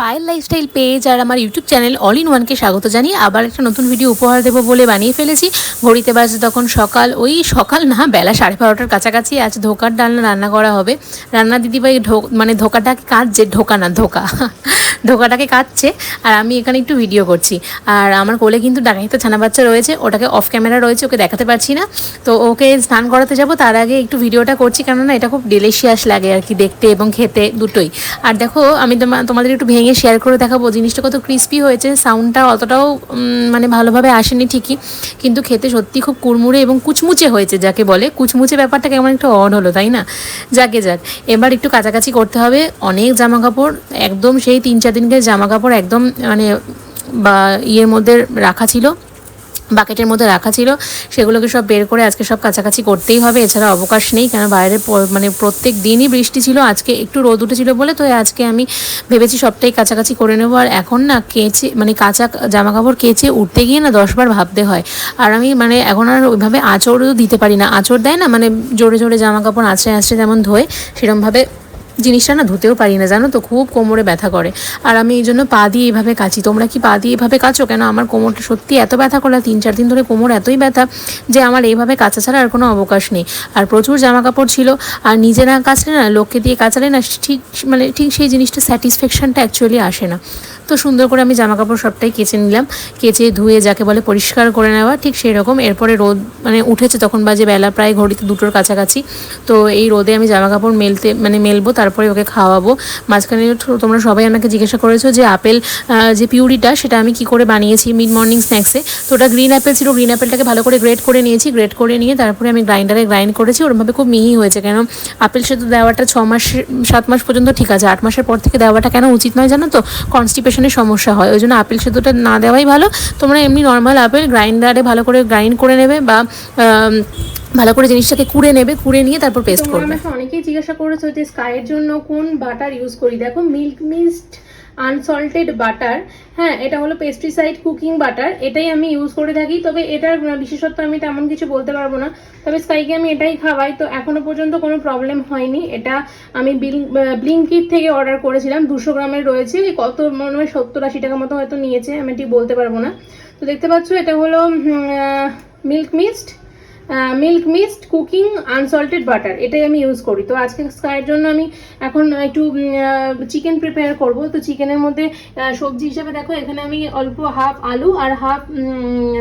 Payel lifestyle page আর আমার YouTube channel all in ওয়ানকে স্বাগত জানিয়ে আবার একটা নতুন ভিডিও উপহার দেবো বলে বানিয়ে ফেলেছি। ঘড়িতে বাজে তখন সকাল, ওই সকাল না, বেলা সাড়ে বারোটার কাছাকাছি আজ ধোকার ডালনা রান্না করা হবে। রান্না দিদিভাই ঢো মানে ধোকাটাকে কাঁদছে, ঢোকা না, ধোকা। ধোকাটাকে কাটছে, আর আমি এখানে একটু ভিডিও করছি। আর আমার কোলে কিন্তু ডাকাইতে ছানা বাচ্চা রয়েছে, ওটাকে অফ ক্যামেরা রয়েছে, ওকে দেখাতে পারছি না। তো ওকে স্নান করাতে যাব, তার আগে একটু ভিডিওটা করছি, কেননা এটা খুব ডেলিশিয়াস লাগে আর কি দেখতে এবং খেতে দুটোই। আর দেখো, আমি তোমা- তোমাদের একটু ভেঙে শেয়ার করে দেখাবো, জিনিসটা কত ক্রিস্পি হয়েছে সাউন্ডটা অতটাও মানে ভালোভাবে আসেনি ঠিকই। কিন্তু খেতে সত্যি খুব কুড়মুড়ে এবং কুচমুচে হয়েছে যাকে বলে। কুচমুচে ব্যাপারটা কেমন একটু অড হলো, তাই না? যাকে যাক, এবার একটু কাছাকাছি করতে হবে, অনেক জামা কাপড় একদম সেই তিন চার দিনকে জামা কাপড় একদম মানে বা ইয়ের মধ্যে রাখা ছিল, বাকেটের মধ্যে রাখা ছিল, সেগুলোকে সব বের করে আজকে সব কাছাকাছি করতেই হবে, এছাড়া অবকাশ নেই কেন বাইরে মানে প্রত্যেক দিনই বৃষ্টি ছিল, আজকে একটু রোদ উঠেছিল বলে, তো আজকে আমি ভেবেছি সবটাই কাছাকাছি করে নেব, আর এখন না কেচে মানে কাঁচা জামা কাপড় কেচে উঠতে গিয়ে না দশবার ভাবতে হয়, আর আমি মানে এখন আর ওইভাবে আঁচড়ও দিতে পারি না, আঁচড় দেয় না মানে জোরে জোরে জামা কাপড় আঁচড়ে আঁচড়ে যেমন ধোয়, সেরমভাবে জিনিসটা না ধুতেও পারি না, জানো তো, খুব কোমরে ব্যথা করে। আর আমি এই জন্য পা দিয়ে এইভাবে কাচি। তোমরা কি পা দিয়ে এইভাবে কাচো? কেন আমার কোমরটা সত্যি এত ব্যথা করে, তিন চার দিন ধরে কোমর এতই ব্যথা যে আমার এইভাবে কাচা ছাড়া আর কোনো অবকাশ নেই। আর প্রচুর জামা কাপড় ছিল, আর নিজে না কাচলে না, লোককে দিয়ে কাচালে না, ঠিক মানে ঠিক সেই জিনিসটা স্যাটিসফ্যাকশানটা অ্যাকচুয়ালি আসে না। তো সুন্দর করে আমি জামা কাপড় সবটাই কেচে নিলাম। কেচে ধুয়ে যাকে বলে পরিষ্কার করে নেওয়া, ঠিক সেই রকম এরপরে রোদ মানে উঠেছে তখন বাজে বেলা, প্রায় ঘড়িতে দুটোর কাছাকাছি। তো এই রোদে আমি জামা কাপড় মেলতে মানে মেলবো, তারপরে ওকে খাওয়াবো। মাঝখানে তোমরা সবাই আমাকে জিজ্ঞাসা করেছ যে আপেল যে পিউরিটা, সেটা আমি কি করে বানিয়েছি মিড মর্নিং স্ন্যাক্সে। তো ওটা গ্রিন অ্যাপেল ছিল, গ্রিন অ্যাপেলটাকে ভালো করে গ্রেট করে নিয়েছি, গ্রেট করে নিয়ে তারপরে আমি গ্রাইন্ডারে গ্রাইন্ড করেছি। ওরমভাবে খুব মিহি হয়েছে, কেন আপেল সেতু দেওয়াটা ছ মাস, সাত মাস পর্যন্ত ঠিক আছে। আট মাসের পর থেকে দেওয়াটা কেন উচিত নয় জানো তো? কনস্টিপেশনের সমস্যা হয় ওই জন্য আপেল সেদ্ধটা না দেওয়াই ভালো। তোমরা এমনি নর্মাল আপেল গ্রাইন্ডারে ভালো করে গ্রাইন্ড করে নেবে বা ভালো করে জিনিসটাকে কুড়ে নেবে কুড়ে নিয়ে তারপর পেস্ট করবে আমাকে অনেকেই জিজ্ঞাসা করেছ যে স্কাইয়ের জন্য কোন বাটার ইউজ করি? দেখো মিল্ক মিস্ট আনসল্টেড বাটার হ্যাঁ এটা হলো পেস্টিসাইড কুকিং বাটার এটাই আমি ইউজ করে থাকি, তবে এটার বিশেষত্ব আমি তেমন কিছু বলতে পারব না। তবে স্কাইকে আমি এটাই খাওয়াই, তো এখনও পর্যন্ত কোনো প্রবলেম হয়নি। এটা আমি ব্লিঙ্কিট থেকে অর্ডার করেছিলাম। দুশো গ্রামের রয়েছে কত, মনে হয় সত্তর আশি টাকা মতো হয়তো নিয়েছে, আমি এটি বলতে পারব না। তো দেখতে পাচ্ছ, এটা হলো milk mist milk mist cooking unsalted butter এটাই আমি ইউজ করি। তো আজকে স্কাইয়ের জন্য আমি এখন একটু চিকেন প্রিপেয়ার করব। তো চিকেনের মধ্যে সবজি হিসেবে দেখো, এখানে আমি অল্প হাফ আলু আর হাফ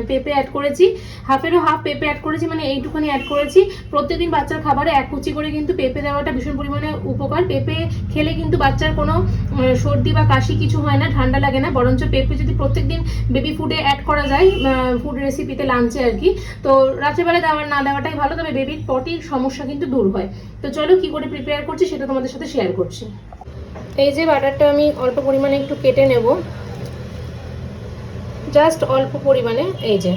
পেঁপে অ্যাড করেছি। হাফেরও হাফ পেঁপে অ্যাড করেছি মানে এইটুখানি অ্যাড করেছি। প্রত্যেকদিন বাচ্চার খাবারে এক কুচি করে কিন্তু পেঁপে দেওয়াটা ভীষণ পরিমাণে উপকার। পেঁপে খেলে কিন্তু বাচ্চার কোনো সর্দি বা কাশি কিছু হয় না, ঠান্ডা লাগে না। বরঞ্চ পেঁপে যদি প্রত্যেকদিন বেবি ফুডে অ্যাড করা যায় ফুড রেসিপিতে লাঞ্চে আর কি। তো রাত্রেবেলা দেওয়ার, না দেওয়াটাই ভালো, তবে বেবির পটির সমস্যা কিন্তু দূর হয়। তো চলো কি করে প্রিপেয়ার করছি সেটা তোমাদের সাথে শেয়ার করছি। এই যে বাটারটা আমি অল্প পরিমাণে একটু কেটে নেব। জাস্ট অল্প পরিমাণে, এই যে।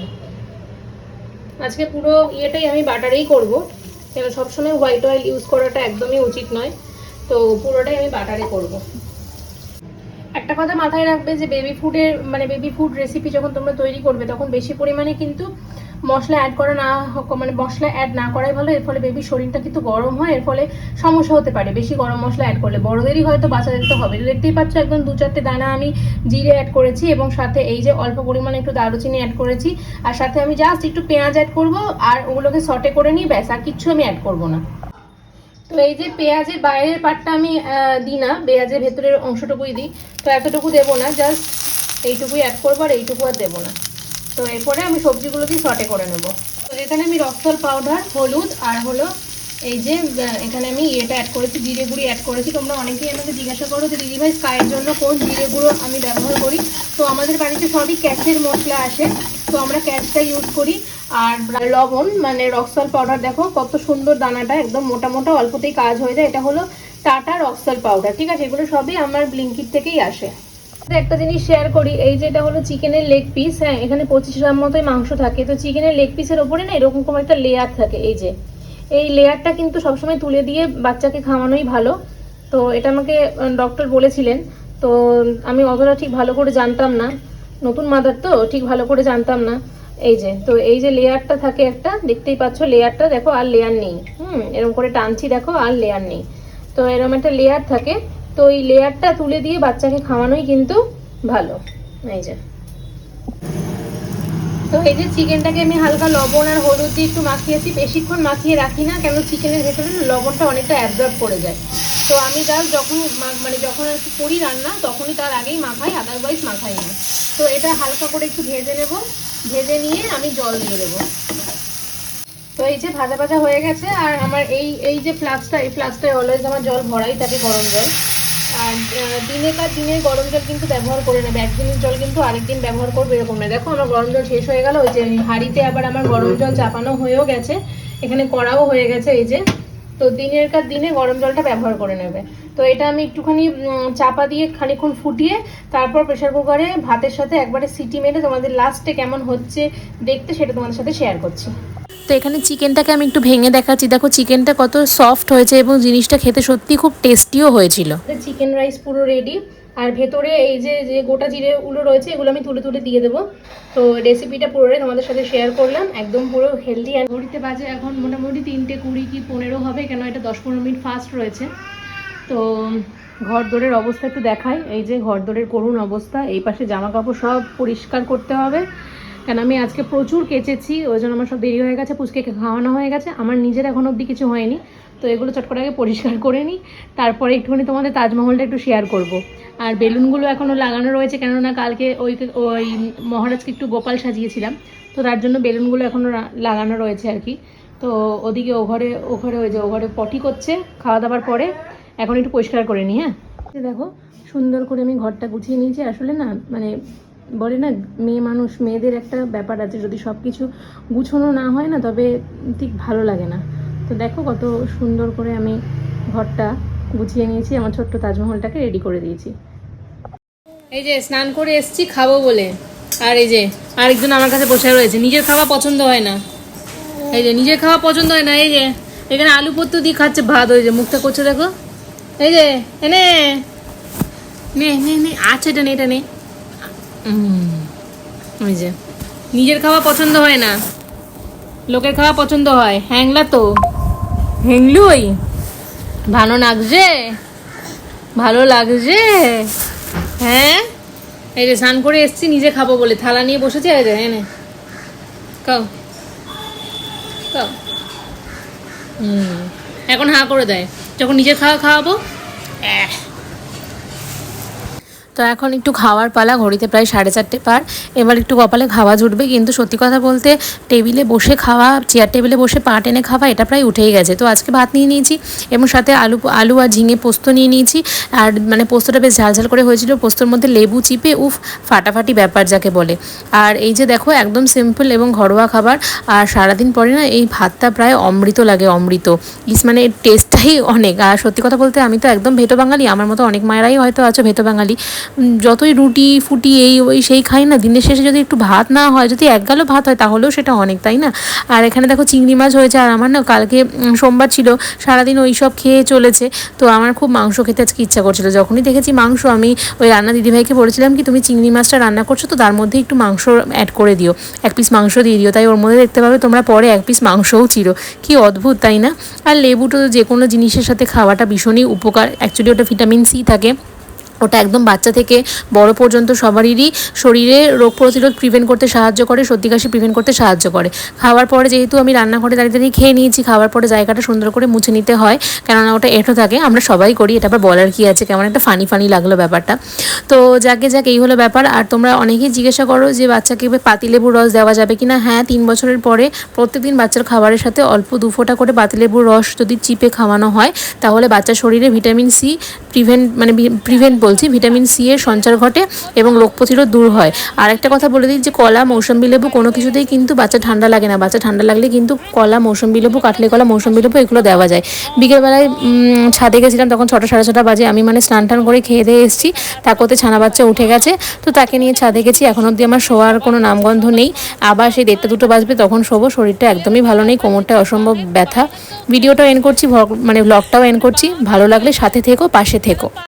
আজকে পুরো ইয়েটাই আমি বাটারেই করব। কেন সবসময় হোয়াইট অয়েল ইউজ করাটা একদমই উচিত নয়। তো পুরোটাই আমি বাটারে করব। একটা কথা মাথায় রাখবে যে বেবি ফুডের মানে বেবি ফুড রেসিপি যখন তোমরা তৈরি করবে, তখন বেশি পরিমাণে কিন্তু মশলা অ্যাড করা না মানে মশলা অ্যাড না করাই ভালো। এর ফলে বেবির শরীরটা কিন্তু গরম হয়, এর ফলে সমস্যা হতে পারে। বেশি গরম মশলা অ্যাড করলে। বড়দেরই হয়তো বাচ্চাদের তো হবে। দেখতেই পাচ্ছ একদম দু চারটে দানা আমি জিরে অ্যাড করেছি এবং সাথে এই যে অল্প পরিমাণে একটু দারুচিনি অ্যাড করেছি। আর সাথে আমি জাস্ট একটু পেঁয়াজ অ্যাড করব আর ওগুলোকে সটে করে নিই, ব্যাস। আর কিচ্ছু আমি অ্যাড করব না। তো এই যে পেঁয়াজের বাইরের পাটটা আমি দিই না। পেঁয়াজের ভেতরের অংশটুকুই দিই। তো এতটুকু দেবো না জাস্ট এইটুকুই অ্যাড করব আর এইটুকু আর দেবো না। তো এরপরে আমি সবজিগুলো দিয়ে সটে করে নেব। তো এখানে আমি রক্তল পাউডার হলুদ আর হলো এই যে এখানে আমি ইয়েটা অ্যাড করেছি, জিরে গুঁড়ি অ্যাড করেছি। তোমরা অনেকেই আমাকে জিজ্ঞাসা করো যে, দিদিভাই স্কাইয়ের জন্য কোন জিরে গুঁড়ো আমি ব্যবহার করি? তো আমাদের বাড়িতে সবই ক্যাশের মশলা আসে, তো আমরা ক্যাচটা ইউজ করি। আর লবণ মানে রক্সল পাউডার দেখো কত সুন্দর দানাটা, একদম মোটা মোটা, অল্পতেই কাজ হয়ে যায়। এটা হলো টাটা রক্সল পাউডার ঠিক আছে? এগুলো সবই আমার ব্লিঙ্কিট থেকেই আসে। একটা জিনিস শেয়ার করি, এই যে এটা হলো চিকেনের লেগ পিস হ্যাঁ এখানে পঁচিশ গ্রাম মতোই মাংস থাকে। তো চিকেনের লেগ পিসের ওপরে না এরকম কোনো একটা লেয়ার থাকে, এই যে। এই লেয়ারটা কিন্তু সবসময় তুলে দিয়ে বাচ্চাকে খাওয়ানোই ভালো। তো এটা আমাকে ডক্টর বলেছিলেন। তো আমি অতটা ঠিক ভালো করে জানতাম না। নতুন মাদার তো, ঠিক ভালো করে জানতাম না। এই যে, তো এই যে লেয়ারটা থাকে একটা, দেখতেই পাচ্ছ লেয়ারটা দেখো আর লেয়ার নেই। হুম, এরকম করে টানছি, দেখো আর লেয়ার নেই। তো এরকম একটা লেয়ার থাকে। তো এই লেয়ারটা তুলে দিয়ে বাচ্চাকে খাওয়ানোই কিন্তু ভালো। এই যে। তো এই যে চিকেনটাকে আমি হালকা লবণ আর হলুদ দিয়ে একটু মাখিয়েছি, বেশিক্ষণ মাখিয়ে রাখি না, কেন চিকেনের ভেতরে লবণটা অনেকটা অ্যাবজর্ব করে যায়। তো আমি জাস্ট যখন মানে যখন আর কি করি রান্না, তখনই তার আগেই মাখাই আদারওয়াইজ মাখাই না। তো এটা হালকা করে একটু ভেজে নেব। ভেজে নিয়ে আমি জল দিয়ে দেবো। তো এই যে ভাজা ভাজা হয়ে গেছে, আর আমার এই এই যে ফ্লাক্সটা এই ফ্লাক্সটায় অলওয়েজ আমার জল ভরাই থাকে গরম জল। আর আহ, দিনে গরম জল কিন্তু ব্যবহার করে নেবে। একদিনের জল কিন্তু আরেকদিন ব্যবহার করবে এরকম না দেখো আমার গরম জল শেষ হয়ে গেল। ওই যে হাঁড়িতে আবার আমার গরম জল চাপানো হয়েও গেছে। এখানে কড়াও হয়ে গেছে এই যে। তো দিনের কার দিনে গরম জলটা ব্যবহার করে নেবে। তো এটা আমি একটুখানি চাপা দিয়ে খানিকক্ষণ ফুটিয়ে তারপর প্রেশার কুকারে ভাতের সাথে একবারে সিটি মেরে তোমাদের লাস্টে কেমন হচ্ছে দেখতে সেটা তোমাদের সাথে শেয়ার করছি। তো এখানে চিকেনটাকে আমি একটু ভেঙে দেখাচ্ছি। দেখো, চিকেনটা কত সফট হয়েছে এবং জিনিসটা খেতে সত্যি খুব টেস্টিও হয়েছিল। চিকেন রাইস পুরো রেডি আর ভেতরে এই যে যে গোটা জিরেগুলো রয়েছে, এগুলো আমি তুলে তুলে দিয়ে দেবো। তো রেসিপিটা পুরোটাই তোমাদের সাথে শেয়ার করলাম। একদম পুরো হেলদি অ্যান্ড ঘড়িতে বাজে এখন মোটামুটি তিনটে কুড়ি কি পনেরো হবে, কেন এটা দশ পনেরো মিনিট ফাস্ট রয়েছে। তো ঘর দোরের অবস্থা একটু দেখাই। এই যে ঘর দোরের করুণ অবস্থা। এই পাশে জামা কাপড় সব পরিষ্কার করতে হবে। কেন আমি আজকে প্রচুর কেচেছি, ওই জন্য আমার সব দেরি হয়ে গেছে, পুচকে খাওয়ানো হয়ে গেছে। আমার নিজের এখন অবধি কিছু হয়নি, তো এগুলো চট করে আগে পরিষ্কার করে নিই। তারপরে একটুখানি তোমাদের তাজমহলটা একটু শেয়ার করব। আর বেলুনগুলো এখনও লাগানো রয়েছে, কেননা কালকে ওই ওই মহারাজকে একটু গোপাল সাজিয়েছিলাম। তো তার জন্য বেলুনগুলো এখনও লাগানো রয়েছে আর কি। তো ওদিকে ও ঘরে ও ঘরে ওই যে, ও ঘরে পটি করছে, খাওয়া দাওয়ার পরে এখন একটু পরিষ্কার করে নিই হ্যাঁ? দেখো, সুন্দর করে আমি ঘরটা গুছিয়ে নিয়েছি। আসলে না মানে বলে না, মেয়ে মানুষ, মেয়েদের একটা ব্যাপার আছে, যদি সব কিছু গুছানো না হয় না, তবে ঠিক ভালো লাগে না। তো দেখো কত সুন্দর করে আমি ঘরটা গুছিয়ে নিয়েছি, আমার ছোট্ট তাজমহলটাকে রেডি করে দিয়েছি। এই যে, স্নান করে এসছি, খাব বলে। আর এই যে, আরেকজন আমার কাছে বসে রয়েছে, নিজের খাওয়া পছন্দ হয় না। এই যে, নিজের খাওয়া পছন্দ হয় না, এই যে, এখানে আলু পোস্ত দিয়ে খাচ্ছে ভাত, ওই যে, মুখটা করছে দেখো। এই যে, এনে, নে নে নে আচ্ছা এটা নে এটা নে। ওই যে। নিজের খাওয়া পছন্দ হয় না। লোকের খাওয়া পছন্দ হয়। হ্যাংলা তো। হ্যাংলুই। ভালো লাগছে? ভালো লাগছে? হ্যাঁ? এই যে স্নান করে এসছি, নিজে খাব বলে। থালা নিয়ে বসেছে, এই যে এনে খাও। হুম। এখন হা করে দেয়। যখন নিজের খাওয়া খাওয়াবো তো এখন একটু খাওয়ার পালা, ঘড়িতে প্রায় সাড়ে চারটে পার। এবার একটু কপালে খাওয়া জুটবে, কিন্তু সত্যি কথা বলতে টেবিলে বসে খাওয়া চেয়ার টেবিলে বসে পা টেনে খাওয়া, এটা প্রায় উঠেই গেছে। তো আজকে ভাত নিয়ে নিয়েছি, এবং সাথে আলু আলু আর ঝিঙে পোস্ত নিয়ে নিয়েছি। আর মানে পোস্তটা বেশ ঝালঝাল করে হয়েছিল, পোস্তর মধ্যে লেবু চিপে, উফ, ফাটাফাটি ব্যাপার যাকে বলে। আর এই যে দেখো, একদম সিম্পল এবং ঘরোয়া খাবার, আর সারাদিন পরে না, এই ভাতটা প্রায় অমৃত লাগে, অমৃত। ইস মানে এর টেস্টটাই অনেক। আর সত্যি কথা বলতে আমি তো একদম ভেটো বাঙালি, আমার মতো অনেক মায়েরাই হয়তো আছো ভেটো বাঙালি। যতই রুটি, ফুটি, এই, ওই, সেই খাই না, দিনের শেষে যদি একটু ভাত না হয়, যদি এক গালো ভাত হয়, তাহলেও সেটা অনেক, তাই না? আর এখানে দেখো চিংড়ি মাছ হয়েছে, আর আমার না কালকে সোমবার ছিল, সারাদিন ওই সব খেয়ে চলেছে। তো আমার খুব মাংস খেতে আজকে ইচ্ছা করছিল। যখনই দেখেছি মাংস, আমি ওই রান্না দিদিভাইকে বলেছিলাম কি, তুমি চিংড়ি মাছটা রান্না করছ তো, তার মধ্যে একটু মাংস অ্যাড করে দিও। এক পিস মাংস দিয়ে দিও। তাই ওর মধ্যে দেখতে পাবে তোমরা পরে এক পিস মাংসও ছিল। কি অদ্ভুত, তাই না? আর লেবুটো যে কোনো জিনিসের সাথে খাওয়াটা ভীষণই উপকার। অ্যাকচুয়ালি ওটা ভিটামিন সি থাকে। ওটা একদম বাচ্চা থেকে বড় পর্যন্ত সবারই শরীরে রোগ প্রতিরোধ প্রিভেন্ট করতে সাহায্য করে, সর্দি কাশি প্রিভেন্ট করতে সাহায্য করে। খাওয়ার পরে যেহেতু আমি রান্নাঘরে দাঁড়িয়ে দাঁড়িয়ে খেয়ে নিয়েছি, খাওয়ার পরে জায়গাটা সুন্দর করে মুছে নিতে হয়, কেননা ওটা এঁঠো থাকে, আমরা সবাই করি, এটা আবার বলার কি আছে, কেমন একটা ফানি ফানি লাগল ব্যাপারটা। তো যাকে যাক, এই হলো ব্যাপার। আর তোমরা অনেকেই জিজ্ঞাসা করো যে বাচ্চাকে পাতিলেবুর রস দেওয়া যাবে কি না হ্যাঁ তিন বছরের পরে প্রত্যেকদিন বাচ্চার খাবারের সাথে অল্প দু ফোঁটা করে পাতিলেবুর রস যদি চিপে খাওয়ানো হয়, তাহলে বাচ্চার শরীরে ভিটামিন সি প্রিভেন্ট মানে প্রিভেন্ট বলছি ভিটামিন সি এর সঞ্চার ঘটে এবং রোগ প্রতিরোধ দূর হয়। আর একটা কথা বলে দিই যে কলা, মৌসম্বি লেবু কোনো কিছুতেই কিন্তু বাচ্চা ঠান্ডা লাগে না। বাচ্চা ঠান্ডা লাগলে কিন্তু কলা, মৌসম্বি লেবু, কাটলে কলা, মৌসম্বি লেবু এগুলো দেওয়া যায়। বিকেলবেলায় ছাদে গেছিলাম, তখন ছটা, সাড়ে ছটা বাজে, আমি মানে স্নান টান করে খেয়ে দিয়ে এসেছি। তার করতে ছানা বাচ্চা উঠে গেছে। তো তাকে নিয়ে ছাদে গেছি। এখন অবধি আমার শোয়ার কোনো নামগন্ধ নেই। আবার সেই দেড়টা দুটো বাজবে, তখন শোবো। শরীরটা একদমই ভালো নেই, কোমরটা অসম্ভব ব্যথা। ভিডিওটাও এন করছি মানে ব্লগটাও এন করছি। ভালো লাগলে সাথে থেকো, পাশে 되고.